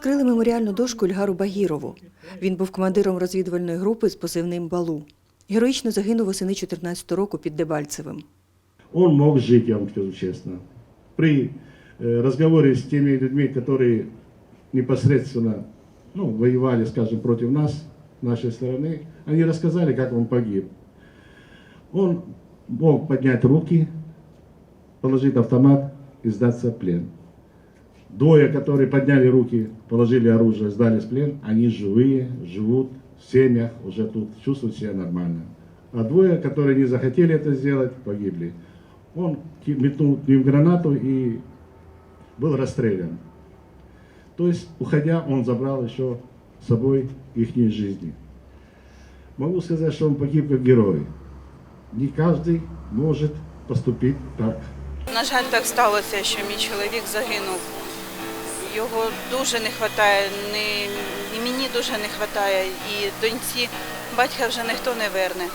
В Ірпені відкрили меморіальну дошку Ільгару Багірову. Він був командиром розвідувальної групи з позивним Балу. Героїчно загинув восени 14 року під Дебальцевим. Он мог жить, я вам скажу честно. При э, разговоре с теми людьми, которые непосредственно ну, воевали, скажем, против нас, нашей стороны, они рассказали, как он погиб. Он мог поднять руки, положить автомат и сдаться в плен. Двое, которые подняли руки, положили оружие, сдались в плен, они живые, живут в семьях, уже тут чувствуют себя нормально. А двое, которые не захотели это сделать, погибли. Он метнул к ним гранату и был расстрелян. То есть, уходя, он забрал еще с собой их жизни. Могу сказать, что он погиб как герой. Не каждый может поступить так. На жаль, так сталося, що мій чоловік загинув. Його дуже не вистачає, і мені дуже не вистачає, і доньці батька вже ніхто не верне.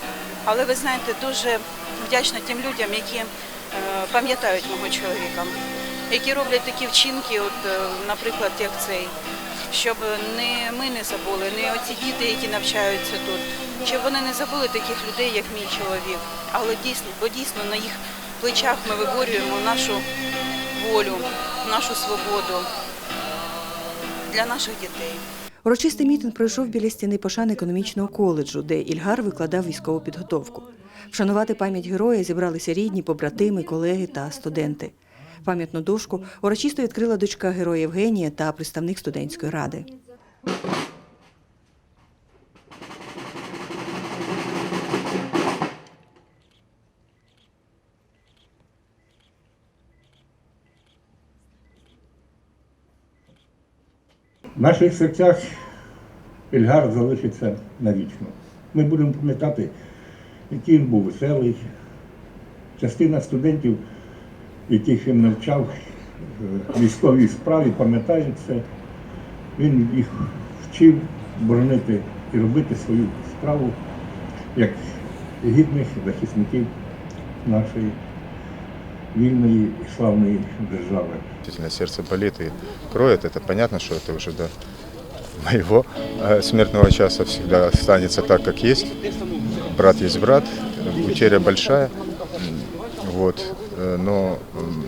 Але ви знаєте, дуже вдячна тим людям, які е, пам'ятають мого чоловіка, які роблять такі вчинки, от, е, наприклад, як цей, щоб не ми не забули, не оці діти, які навчаються тут, щоб вони не забули таких людей, як мій чоловік. Але дійсно, бо дійсно на їх плечах ми виборюємо нашу волю, нашу свободу для наших дітей. Урочистий мітинг пройшов біля стіни пошан економічного коледжу, де Ільгар викладав військову підготовку. Вшанувати пам'ять героя зібралися рідні, побратими, колеги та студенти. Пам'ятну дошку урочисто відкрила дочка героя Євгенія та представник студентської ради. В наших серцях Ільгар залишиться навічно. Ми будемо пам'ятати, який він був веселий. Частина студентів, яких він навчав військовій справі, пам'ятають це. Він їх вчив боронити і робити свою справу як гідних захисників нашої вільної і славної держави. Действительно, сердце болит и кроет. Это понятно, что это уже до моего э, смертного часа всегда останется так, как есть. Брат есть брат, утеря большая. М, Вот. э, Но м,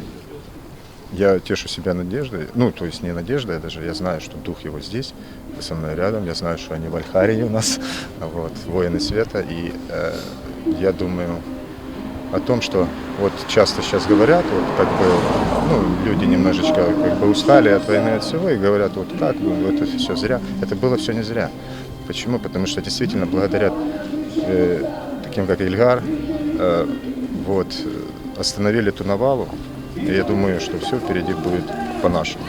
я тешу себя надеждой, ну, то есть не надеждой а даже, я знаю, что дух его здесь, со мной рядом, я знаю, что они в Альхарии у нас, вот, воины света, и э, я думаю, о том, что вот часто сейчас говорят, вот как бы, ну, люди немножечко как бы устали от войны, от всего, и говорят, вот как, ну, это все зря. Это было все не зря. Почему? Потому что действительно благодаря э, таким, как Ильгар, э, вот, э, остановили ту навалу, и я думаю, что все впереди будет по-нашему.